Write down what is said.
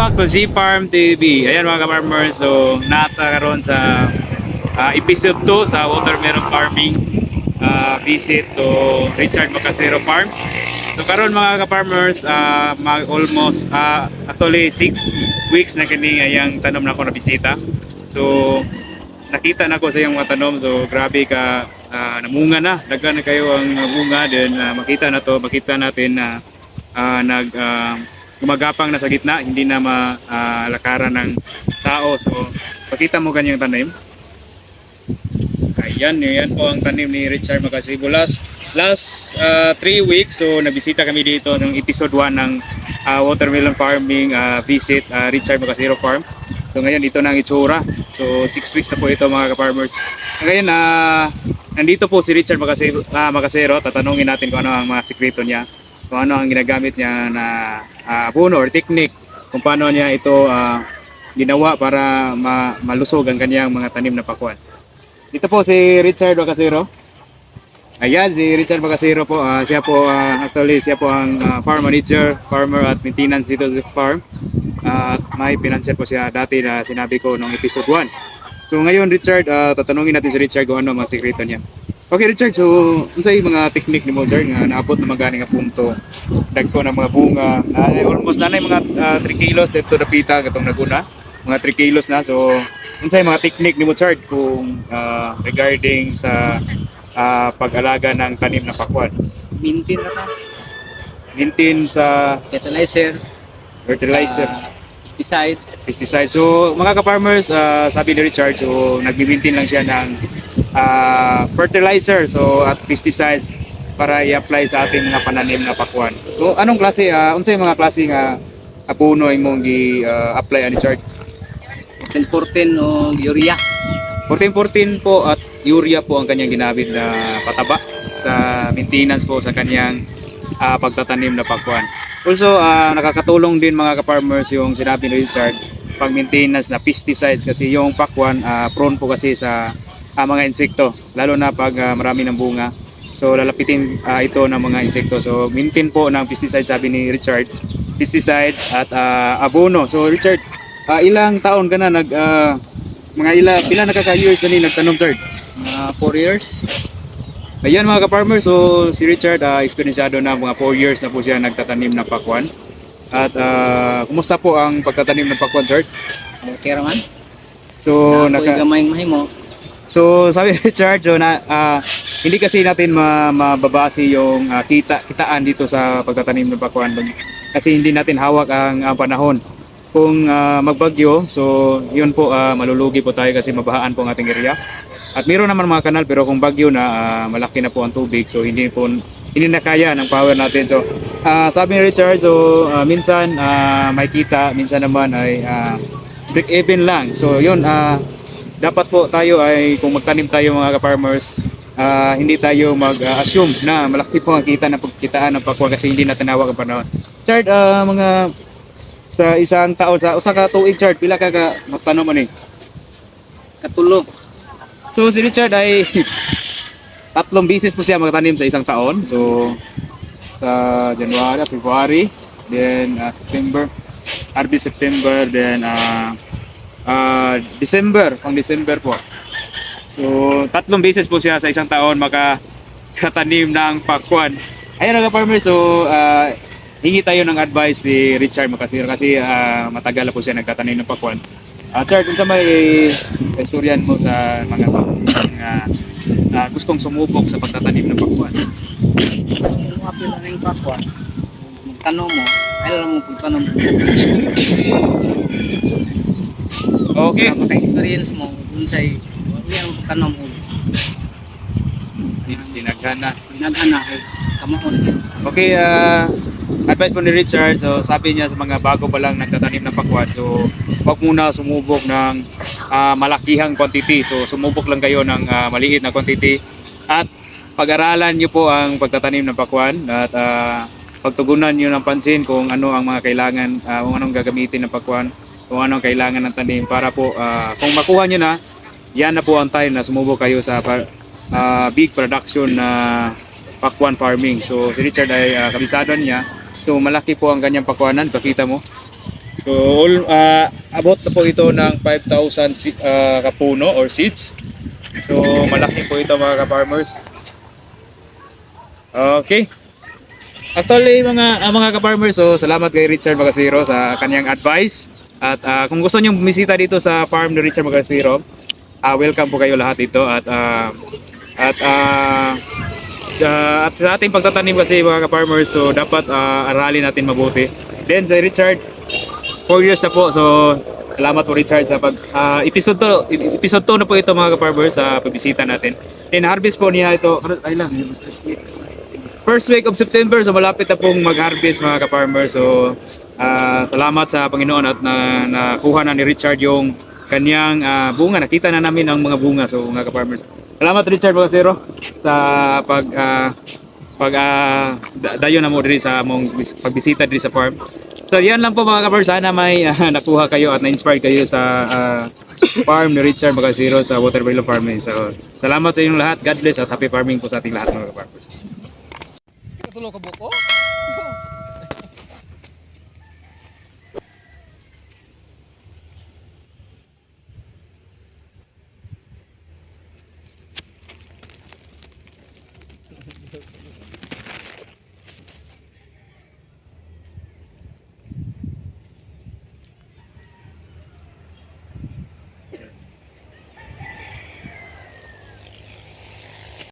back to G Farm TV. Ayan mga ka-farmers, so natakaroon sa ah, episode 2 sa watermelon farming ah, visit to Richard Macasero Farm. So karon mga ka-farmers, ah, mag almost ah, actually 6 weeks na kini ayang tanom na ako na bisita. So nakita na ko sa iyang mga tanom, so grabe ka ah, namunga na. Daghan na kayo ang bunga then ah, makita na to, makita natin na ah, nag ah, gumagapang na sa gitna, hindi na malakaran ng tao. So, pakita mo kanyang tanim. Ayan, yan po ang tanim ni Richard Macasibulas. Last 3 weeks, so nabisita kami dito ng episode 1 ng ah, watermelon farming ah, visit ah, Richard Macasiro Farm. So ngayon dito na ang itsura. So 6 weeks na po ito mga ka-farmers. Ngayon, ah, nandito po si Richard Macasiro, ah, Macasero. Tatanungin natin kung ano ang mga sikreto niya kung ano ang ginagamit niya na uh, abono or technique kung paano niya ito ah, ginawa para ma- malusog ang kanyang mga tanim na pakuan. Dito po si Richard Bacasero. Ayan, si Richard Bacasero po. ah, siya po, ah, actually, siya po ang ah, farm manager, farmer at maintenance dito sa farm. Ah, at may financier po siya dati na sinabi ko nung episode 1. So ngayon, Richard, ah, tatanungin natin si Richard kung ano ang mga sikreto niya. Okay, Richard, so unsay mga technique ni mo nga naabot na magani nga punto? Dagko ng mga bunga. Na almost na mga 3 kilos dito na pita katong naguna. Mga 3 kilos na so unsay mga technique ni mo kung ah, regarding sa ah, pag-alaga ng tanim na pakwan? Maintain na ta. maintain sa Fertilizer. fertilizer. Sa pesticide. pesticide. So mga ka-farmers, ah, sabi ni Richard, so nagmi-maintain lang siya ng ah, fertilizer so at pesticides para i-apply sa ating mga pananim na pakwan. So anong klase, uh, unsay mga klase nga apuno imong gi-apply ani Richard? 1014 o urea. 1414 po at urea po ang kanyang ginamit na pataba sa maintenance po sa kanyang ah, pagtatanim na pakwan. Also, ah, nakakatulong din mga ka-farmers yung sinabi ni Richard pag maintenance na pesticides kasi yung pakwan ah, prone po kasi sa ah, mga insekto lalo na pag ah, marami ng bunga. So lalapitin ah, ito ng mga insekto. So maintain po ng pesticide sabi ni Richard. Pesticide at ah, abono. So Richard, ah, ilang taon ka na nag ah, mga ila pila nakaka-years na ni nagtanom third? Mga 4 years. Ayan mga ka-farmer, so si Richard uh, eksperyensyado na mga 4 years na po siya nagtatanim ng pakwan. At ah, kumusta po ang pagtatanim ng pakwan, sir? Okay raman. So na naka gamay mahimo. So sabi ni Richard, so na ah, hindi kasi natin ma mababase yung ah, kita kitaan dito sa pagtatanim ng pakwan kasi hindi natin hawak ang, ang panahon. Kung ah, magbagyo, so yun po ah, malulugi po tayo kasi mabahaan po ang ating area. At meron naman mga kanal pero kung bagyo na ah, malaki na po ang tubig so hindi po hindi na kaya ng power natin. So ah, sabi ni Richard so ah, minsan ah, may kita, minsan naman ay ah, break even lang. So yun ah, dapat po tayo ay kung magtanim tayo mga ka-farmers ah, hindi tayo mag-assume na malaki po ang kita ng pagkitaan ng pakwa kasi hindi natin ang panahon. Chard, ah, mga sa isang taon, sa usa ka tuig chart, pila ka ka magtanom mo ni? Katulo. So si Richard ay tatlong bisis po siya magtanim sa isang taon. So sa January, February, then ah, September, RB September, then ah ah, December, pang December po. So tatlong bisis po siya sa isang taon makakatanim ng pakwan. Ayun mga farmer, so ah, hingi tayo ng advice si Richard Macasir kasi ah, matagal na po siya nagtatanim ng pakwan. Ah, Chard, kung sa may istoryan mo sa mga mga ah, gustong sumubok sa pagtatanim ng pakwan. Kung apil na yung pakwa. Magtanong mo. Ay lang mo pagtanong mo. Okay. Kung ka-experience mo, kung sa'y wala ang pagtanong mo. Dinagana. Nagana. Kamahon. Okay, ah advice po ni Richard, so sabi niya sa mga bago pa lang nagtatanim ng pakwan, so huwag muna sumubok ng ah, malakihang quantity. So sumubok lang kayo ng ah, maliit na quantity at pag-aralan niyo po ang pagtatanim ng pakwan at ah, pagtugunan niyo ng pansin kung ano ang mga kailangan, ah, kung anong gagamitin ng pakwan, kung anong kailangan ng tanim para po ah, kung makuha niyo na, yan na po ang time na sumubok kayo sa ah, big production na pakwan farming. So si Richard ay ah, kabisado niya. So malaki po ang kanyang pakwanan, pakita mo. So all, ah, abot na po ito ng 5,000 si- ah, kapuno or seeds. So, malaki po ito mga ka-farmers. Okay. Actually, mga ah, mga ka-farmers, so salamat kay Richard Magasiro sa kanyang advice. At ah, kung gusto niyo bumisita dito sa farm ni Richard Magasiro, ah, welcome po kayo lahat dito at ah, at ah, sa- at sa ating pagtatanim kasi mga ka-farmers, so dapat ah, aralin natin mabuti. Then sa Richard, 4 years na po. So, salamat po Richard sa pag ah, episode to, episode 2 na po ito mga ka-farmers sa pagbisita natin. Then harvest po niya ito, ay lang, first week of September, so malapit na pong mag-harvest mga ka-farmers. So, ah, salamat sa Panginoon at na nakuha na ni Richard yung kanyang ah, bunga. Nakita na namin ang mga bunga, so mga ka-farmers. Salamat Richard Bagasero sa pag ah, pag ah, da- dayo na mo diri sa among bis- pagbisita diri sa farm. So yan lang po mga ka-farmers. Sana may ah, nakuha kayo at na-inspire kayo sa ah, farm ni Richard Bagasero sa watermelon farming. So salamat sa inyong lahat. God bless at happy farming po sa ating lahat mga ka-farmers. Katulog ka buko?